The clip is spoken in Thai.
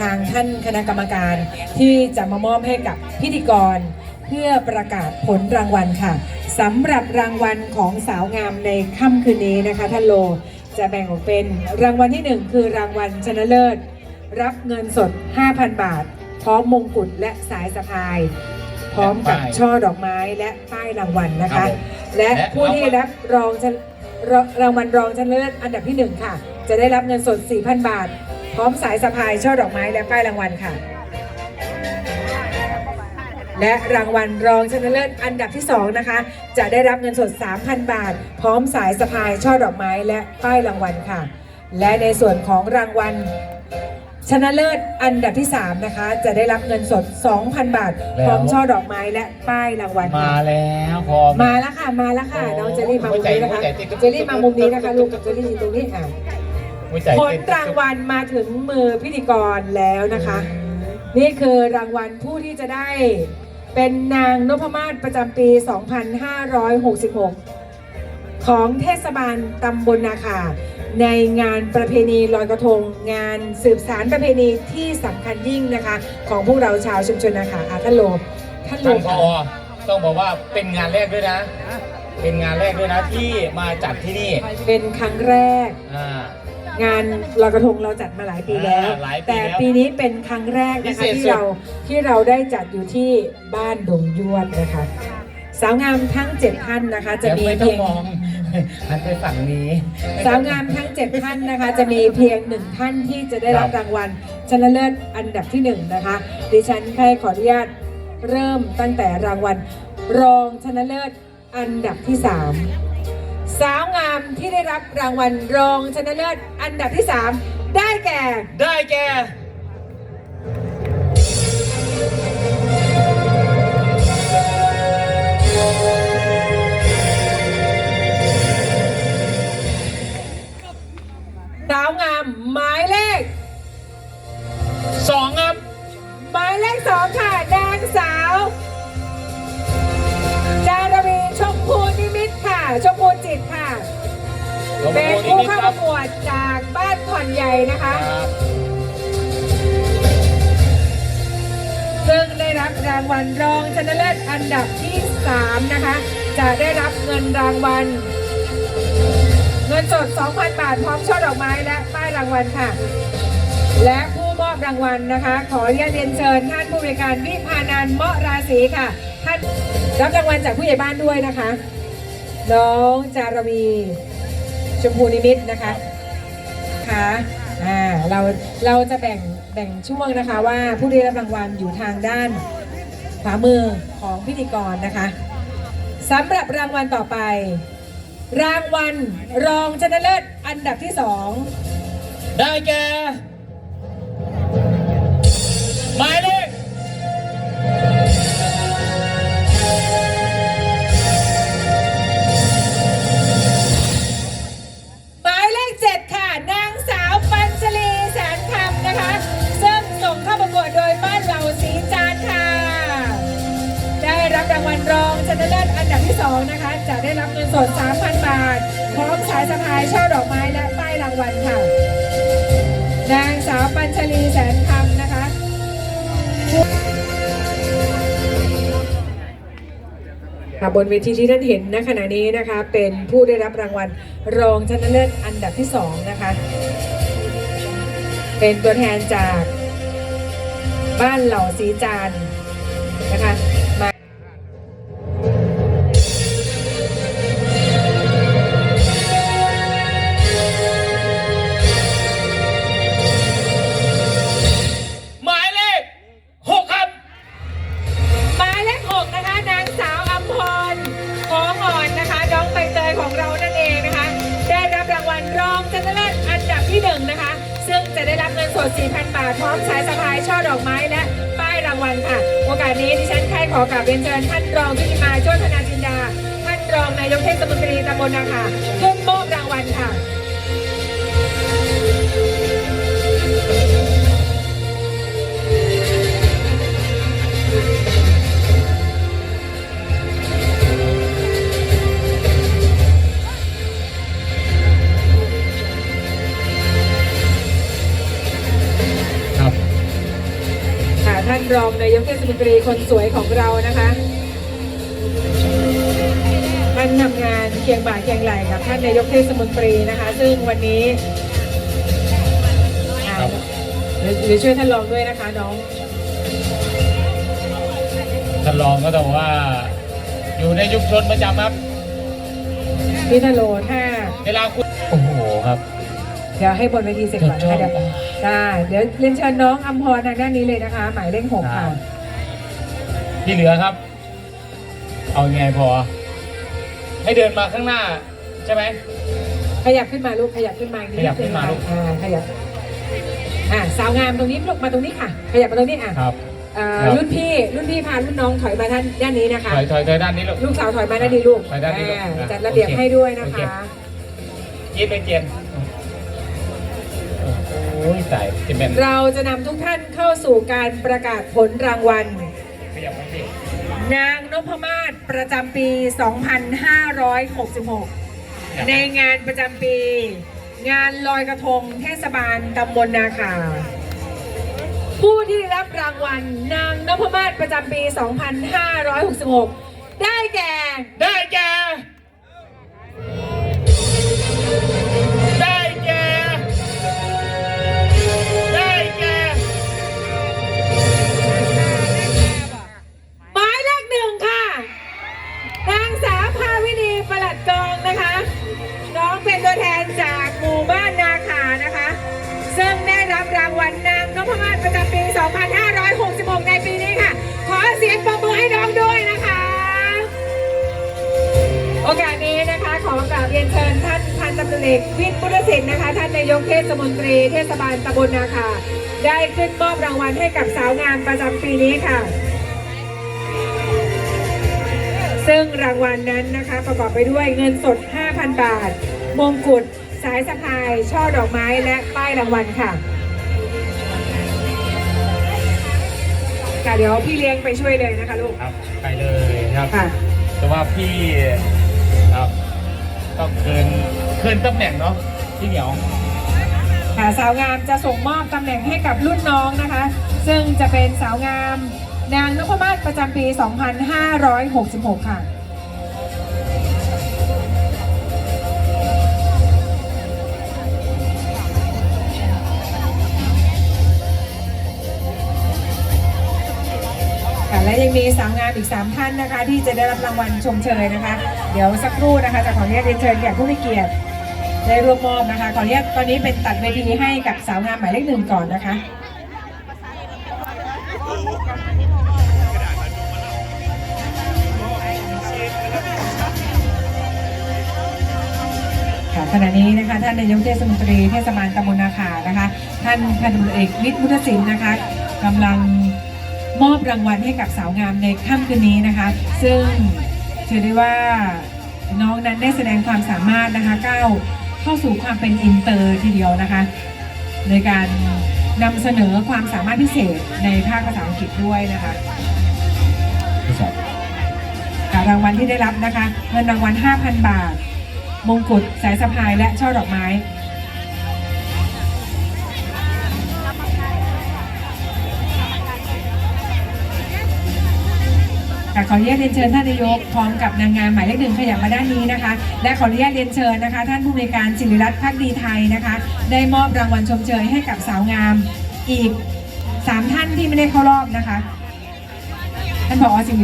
ทางท่านคณะกรรมการที่จะมามอบให้กับพิธีกร เพื่อประกาศผลรางวัลค่ะสำหรับรางวัลของสาวงามในค่ำคืนนี้นะคะท่านโลจะแบ่งออกเป็นรางวัลที่หนึ่งคือรางวัลชนะเลิศ รับเงินสด 5,000 บาท พร้อมมงกุฎและสายสะพาย พร้อมกับและป้ายช่อดอกไม้และป้ายรางวัลนะครัคะ บผมและและ ผู้ที่รับรองชนะรรางวัลรองชนะเลิศอันดับที่หนึ่งค่ะ จะได้รับเงินสด 4,000 บาท พร้อมสายสะพายช่อดอกไม้และป้ายรางวัลค่ะ และรางวัลรองชนะเลิศอันดับที่ 2 นะคะ จะได้รับเงินสด 3,000 บาท พร้อมสายสะพายช่อดอกไม้และป้ายรางวัลค่ะ และในส่วนของรางวัลชนะเลิศอันดับที่ 3 นะคะ จะได้รับเงินสด 2,000 บาท พร้อมช่อดอกไม้และป้ายรางวัลมาค่ะแล้วพอมาแล้วค่ะมาแล้วค่ะโอ้น้องเจลลี่มามุมนี้นะคะหัวใจหัวใจเจลลี่มามุมนี้นะคะลูกเจลลี่อยู่ตรงนี้อะ หัวใจผลเต้นรางวัลมาถึงมือพิธีกรแล้วนะคะ นี่คือรางวัลผู้ที่จะได้เป็นนางนพมาศประจำปี 2566 ของเทศบาลตำบลนาคาในงานประเพณีลอยกระทง งานสืบสารประเพณีที่สำคัญยิ่งนะคะ ของพวกเราชาวชุมชนนาคาอาท่านโลท่านโลท่านพค่ะอต้องบอกว่าเป็นงานแรกด้วยนะ เป็นงานแรกด้วยนะที่มาจัดที่นี่เป็นครั้งแรก อ่า งานลอยกระทงเราจัดมาหลายปีแล้ว อ่าหลายปีแต่แล้วปีนี้เป็นครั้งแรกนะคะพิเศษที่สุดเราที่เราได้จัดอยู่ที่บ้านดงยวดนะคะ สาวงามทั้ง7ท่านนะคะจะเดี๋ยวมีไม่ต้อเพีงยง มองหันไปฝั่งนี้ สาวงามทั้ง 7 ท่านนะคะ จะมีเพียงหนึ่งท่านที่จะได้รับครับ รางวัลชนะเลิศอันดับที่หนึ่งนะคะ ดิฉันใครขออนุญาตเริ่มตั้งแต่รางวัลรองชนะเลิศอันดับที่สาม สาวงามที่ได้รับรางวัลรองชนะเลิศอันดับที่สามได้แก่ ได้แก่สาวงามหมายเลข สองครับหมายเลขสองค่ะนางสาว จารวีชมพูนิมิตรค่ะชมพู จิตค่ะเป็นผู้เข้าประกวดจากบ้านผ่อนใหญ่นะคะ ครับซึ่งได้รับรางวัลรองชนะเลิศอันดับที่ 3 นะคะ จะได้รับเงินรางวัล เงินสด 2,000 บาท พร้อมช่อดอกไม้และป้ายรางวัลค่ะ และผู้มอบรางวัลนะคะ ขออนุญาตเรียนเชิญท่านผู้บริการวิพานันท์เมาะราศีค่ะ ท่านรับรางวัลจากผู้ใหญ่บ้านด้วยนะคะ น้องจารวีชมพูนิมิตนะคะค่ะอ่าเราเราจะแบ่งแบ่งช่วงนะคะว่าผู้ได้รับรางวัลอยู่ทางด้านขวามือของพิธีกรนะคะสำหรับรางวัลต่อไป รางวัลรองชนะเลิศอันดับที่สองได้แก่หมายเลข ชลีแสนคำนะคะค่ะบนเวทีที่ท่านเห็นณขณะนี้นะคะ เป็นผู้ได้รับรางวัลรองชนะเลิศอันดับที่2นะคะ เป็นตัวแทนจากบ้านเหล่าสีจานนะคะ โอกาสนี้ดิฉันแค่ขอกราบเรียนเชิญท่านรองพิธิมาช่วยธนาจินดา ท่านรองนายกเทศมนตรีตำบลนาคาขึ้นมอบรางวัลค่ะ รองนายกเทศมนตรีคนสวยของเรานะคะท่านทำงานเคียงบ่าเคียงไหล่กับท่านนายกเทศมนตรีนะคะ ซึ่งวันนี้อ่าครับเดี๋ยวเดี๋ยวช่วยท่านรองด้วยนะคะน้องท่านรองก็ต้องว่า อยู่ในยุคชนประจำครับพี่ทะโลถ้าเวลาคุณโอ้โหครับ เดี๋ยวให้บนเวทีเสร็จก่อนนะคะชเดี๋อยบวได้เดี๋ยวเรียนเชิญน้องอัมพรทางด้านนี้เลยนะคะ หมายเลขหกค่ะ ที่เหลือครับ เอาไงพอ ให้เดินมาข้างหน้า ใช่ไหม ขยับขึ้นมาลูกขยับขึ้นมาอีกนิดขยับขึ้นมาลูก อ่าขยับอ่าสาวงามตรงนี้ลูกมาตรงนี้ค่ะ ขยับมาตรงนี้อะครับเอ่อครับรุ่นพี่รุ่นพี่พารุ่นน้องถอยมาท่านด้านนี้นะคะถอยถอยถอยด้านนี้ลูกลูกสาวถอยมาด้านนี้ลูกไปด้านนี้ลูกอ่าอะจัดระเบียบโอเคให้ด้วยนะโอเคคะยืนไปเจียนโอ้ยตายจะเป็นเราจะนำทุกท่านเข้าสู่การประกาศผลรางวัล ขยับมาสินางนพมาศประจำปี 2566 ในงานประจำปี งานลอยกระทงเทศบาลตำบลนาคาผู้ที่ได้รับรางวัลนางนพมาศประจำปี 2566 ได้แก่ ได้แก่ อกราบเรียนเชิญท่านพันตำรวจเอกวิทย์พุทธศิลป์นะคะ ท่านนายกเทศมนตรีเทศบาลตำบลนาคาได้ขึ้นมอบรางวัลให้กับสาวงามประจำปีนี้ค่ะ ซึ่งรางวัลนั้นนะคะ ประกอบไปด้วยเงินสด 5,000 บาท มงกุฎ สายสะพาย ช่อดอกไม้ และป้ายรางวัลค่ะค่ะเดี๋ยวพี่เลี้ยงไปช่วยเลยนะคะลูกครับ ไปเลยครับ ค่ะ แต่ว่าพี่ครับ ต้องเคินเคินตำแหน่งเนาะพี่เหนียวค่ะสาวงามจะส่งมอบตำแหน่งให้กับรุ่นน้องนะคะ ซึ่งจะเป็นสาวงามนางนพมาศประจำปี 2566 ค่ะาวงามอีก 3 ท่านนะคะ ที่จะได้รับรางวัลชมเชยนะคะ เดี๋ยวสักครู่นะคะจะขออนุญาตเรียนเชิญแขกผู้มีเกียรติได้ร่วมมอบนะคะ ขออนุญาตตอนนี้เป็นตัดเวทีให้กับสาวงามหมายเลขหนึ่งก่อนนะคะค่ะขณะนี้นะคะท่านนายกเทศมนตรีเทศบาลตำบลนาขานะคะ ท่านพันตำรวจเอกวิทย์พุทธศิลป์นะคะกำลัง มอบรางวัลให้กับสาวงามในค่ำคืนนี้นะคะ ซึ่งถือได้ว่าน้องนั้นได้แสดงความสามารถนะคะก้าวเข้าสู่ความเป็นอินเตอร์ทีเดียวนะคะ ในการนำเสนอความสามารถพิเศษในภาคภาษาอังกฤษด้วยนะคะค่ะรางวัลที่ได้รับนะคะ เงินรางวัล 5,000 บาท มงกุฎสายสะพายและช่อดอกไม้ ค่ะขออนุญาตเรียนเชิญท่านนายกพร้อมกับนางงามหมายเลขหนึ่งขยับมาด้านนี้นะคะ และขออนุญาตเรียนเชิญนะคะ ท่านผู้ในวยการศิริรัตน์พักดีไทยนะคะ ได้มอบรางวัลชมเชยให้กับสาวงามอีก3ท่านที่ไม่ได้เข้ารอบนะคะ ท่านผอสิริ